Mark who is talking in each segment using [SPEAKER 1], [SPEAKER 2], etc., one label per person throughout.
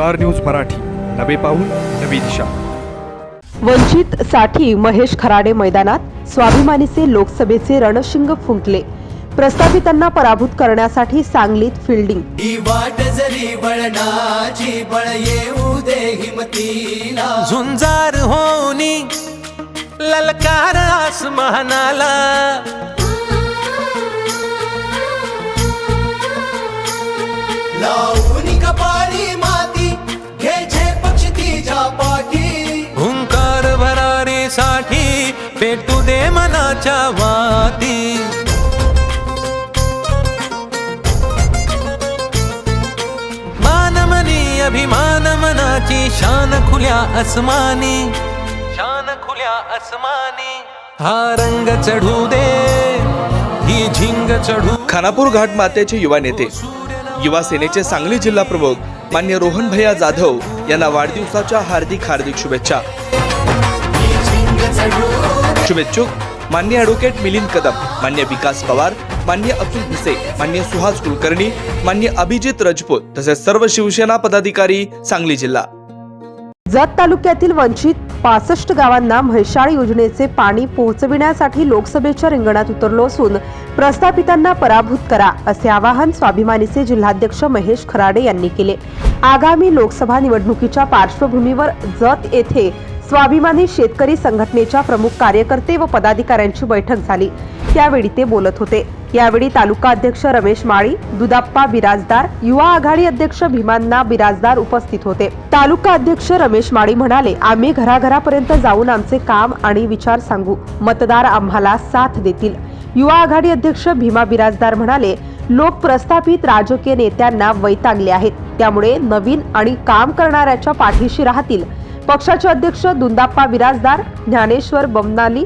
[SPEAKER 1] Star news Marathi. नवे पाऊल नवी दिशा.
[SPEAKER 2] वंचित साठी महेश खराडे मैदानात स्वाभिमानीचे लोकसभेचे रणशिंग फुंकले. प्रस्थापितांना पराभूत करण्यासाठी सांगलीत फिल्डिंग
[SPEAKER 3] वाट जरी बळणाची बळ येऊ दे हिमतीला.
[SPEAKER 4] झुंजार होनी ललकार आसमानाला. साठी भेटू दे मनाच्या वाती. मानमनी अभिमान मनाची शान खुल्या अस्मानी शान खुल्या अस्मानी हा रंग चढू दे ही झिंग चढू.
[SPEAKER 5] खानापूर घाट मातेचे युवा नेते युवा सेनेचे सांगली जिल्हा प्रमुख मान्य रोहन भैया जाधव यांना वाढदिवसाच्या हार्दिक हार्दिक शुभेच्छा. शुभेच्छुक। मान्य ॲडव्होकेट मिलिंद कदम मान्य विकास पवार मान्य अतुल भिसे मान्य सुहास कुलकर्णी मान्य अभिजित रजपूत तसेच सर्व शिवसेना पदाधिकारी सांगली जिल्हा.
[SPEAKER 2] जत तालुक्यातील वंचित पासष्ट गावांना म्हैसाळ योजनेचे पाणी पोहोचविण्यासाठी लोकसभेच्या रिंगणात उतरलो असून प्रस्थापितांना पराभूत करा असे आवाहन स्वाभिमानीचे जिल्हाध्यक्ष महेश खराडे यांनी केले. आगामी लोकसभा निवडणुकीच्या पार्श्वभूमीवर जत येथे स्वाभिमानी शेतकरी संघटनेच्या प्रमुख कार्यकर्ते व पदाधिकाऱ्यांची बैठक झाली. त्यावेळी ते बोलत होते. यावेळी तालुका अध्यक्ष रमेश माळी दुदाप्पा बिराजदार युवा आघाडी अध्यक्ष भीमांना बिराजदार उपस्थित होते. तालुका अध्यक्ष रमेश माळी म्हणाले आम्ही घराघरापर्यंत जाऊन आमचे काम आणि विचार सांगू. मतदार आम्हाला साथ देतील. युवा आघाडी अध्यक्ष भीमा बिराजदार म्हणाले लोक प्रस्थापित राजकीय नेत्यांना वैतागले आहेत. त्यामुळे नवीन आणि काम करणाऱ्याच्या पाठीशी राहतील. पक्षाचे अध्यक्ष दुंदाप्पा विराजदार ज्ञानेश्वर बमनाली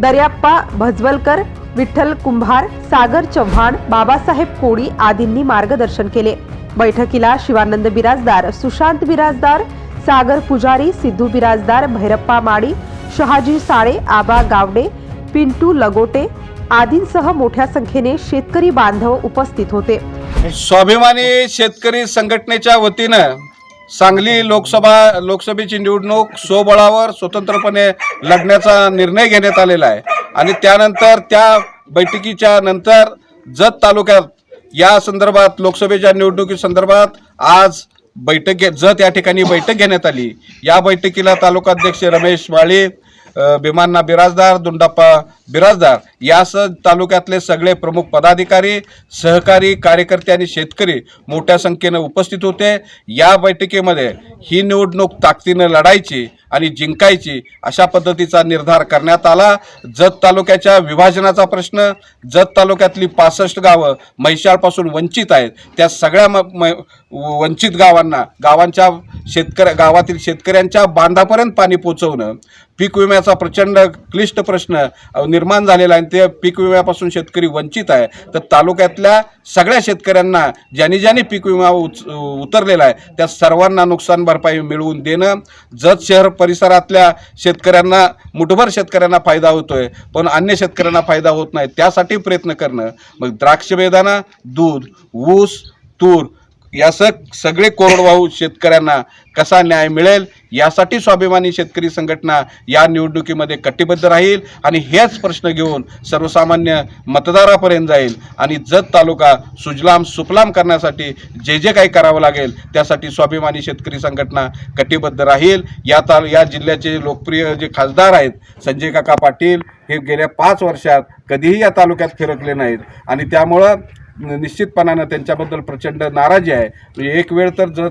[SPEAKER 2] दर्याप्पा भजवलकर विठ्ठल कुंभार सागर चव्हाण बाबासाहेब कोळी आदींनी मार्गदर्शन केले. बैठकीला शिवानंद बिराजदार सुशांत बिराजदार सागर पुजारी सिद्धू बिराजदार भैरप्पा माडी शहाजी साळे आबा गावडे पिंटू लगोटे आदींसह मोठ्या संख्येने शेतकरी बांधव उपस्थित होते.
[SPEAKER 6] स्वाभिमानी शेतकरी संघटनेच्या वतीनं सांगली लोकसभा लोकसभेची निवडणूक स्वबळावर स्वतंत्रपणे लढण्याचा निर्णय घेण्यात आलेला आहे. आणि त्यानंतर त्या बैठकीच्या नंतर जत तालुक्यात या संदर्भात लोकसभेच्या निवडणुकी संदर्भात आज बैठक घे जत या ठिकाणी बैठक घेण्यात आली. या बैठकीला तालुकाध्यक्ष रमेश माळी भीमांना बिराजदार दुंडाप्पा बिराजदार. यासह तालुक्यातले सगळे प्रमुख पदाधिकारी सहकारी कार्यकर्ते आणि शेतकरी मोठ्या संख्येनं उपस्थित होते. या बैठकीमध्ये ही निवडणूक ताकदीनं लढायची आणि जिंकायची अशा पद्धतीचा निर्धार करण्यात आला. जत तालुक्याच्या विभाजनाचा प्रश्न जत तालुक्यातली पासष्ट गावं म्हैशाळपासून वंचित आहेत. त्या सगळ्या म म- वंचित गावांना गावांच्या शेतकऱ्या गावातील शेतकऱ्यांच्या बांधापर्यंत पाणी पोचवणं पीक विम्याचा प्रचंड क्लिष्ट प्रश्न निर्माण झालेला आहे आणि ते पीक विम्यापासून शेतकरी वंचित आहे. तर तालुक्यातल्या सगळ्या शेतकऱ्यांना ज्यांनी ज्यांनी पीक विमा उच उतरलेला आहे त्या सर्वांना नुकसान भरपाई मिळवून देणं जत शहर परिसरातल्या शेतकऱ्यांना मुठभर शेतकऱ्यांना फायदा होतोय पण अन्य शेतकऱ्यांना फायदा होत नाही त्यासाठी प्रयत्न करणं. मग द्राक्ष बेदाना दूध ऊस तूर यास सगळे कोरडवाहू शेतकऱ्यांना कसा न्याय मिळेल यासाठी स्वाभिमानी शेतकरी संघटना या निवडणुकीमध्ये कटिबद्ध राहील आणि हेच प्रश्न घेऊन सर्वसामान्य मतदारापर्यंत जाईल. आणि जत तालुका सुजलाम सुफलाम करण्यासाठी जे जे काही करावं लागेल त्यासाठी स्वाभिमानी शेतकरी संघटना कटिबद्ध राहील. या ताल या जिल्ह्याचे लोकप्रिय जे खासदार आहेत संजय काका पाटील हे गेल्या पाच वर्षात कधीही या तालुक्यात फिरकले नाहीत. आणि त्यामुळं निश्चितपणानं त्यांच्याबद्दल प्रचंड नाराजी आहे. म्हणजे एक वेळ तर जर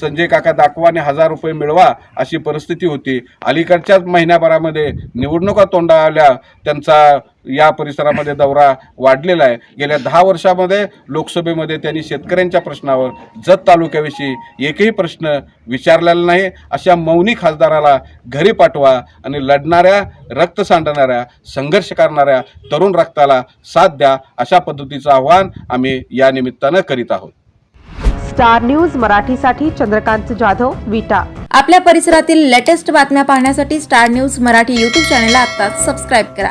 [SPEAKER 6] संजय काका दाखवा आणि हजार रुपये मिळवा अशी परिस्थिती होती. अलीकडच्याच महिन्याभरामध्ये निवडणुका तोंडा आल्या त्यांचा या परिसरामध्ये दौरा वाढलेला आहे. गेल्या दहा वर्षामध्ये लोकसभेमध्ये त्यांनी शेतकऱ्यांच्या प्रश्नावर जत तालुक्याविषयी एकही प्रश्न विचारलेला नाही. अशा मौनी खासदाराला घरी पाठवा आणि लढणाऱ्या रक्त सांडणाऱ्या संघर्ष करणाऱ्या तरुण रक्ताला साथ द्या अशा पद्धतीचं आव्हान आम्ही या निमित्तानं करीत आहोत.
[SPEAKER 2] स्टार न्यूज मराठीसाठी चंद्रकांत जाधव विटा.
[SPEAKER 7] आपल्या परिसरातील लेटेस्ट बातम्या पाहण्यासाठी स्टार न्यूज मराठी यूट्यूब चॅनलला आत्ताच सबस्क्राईब करा.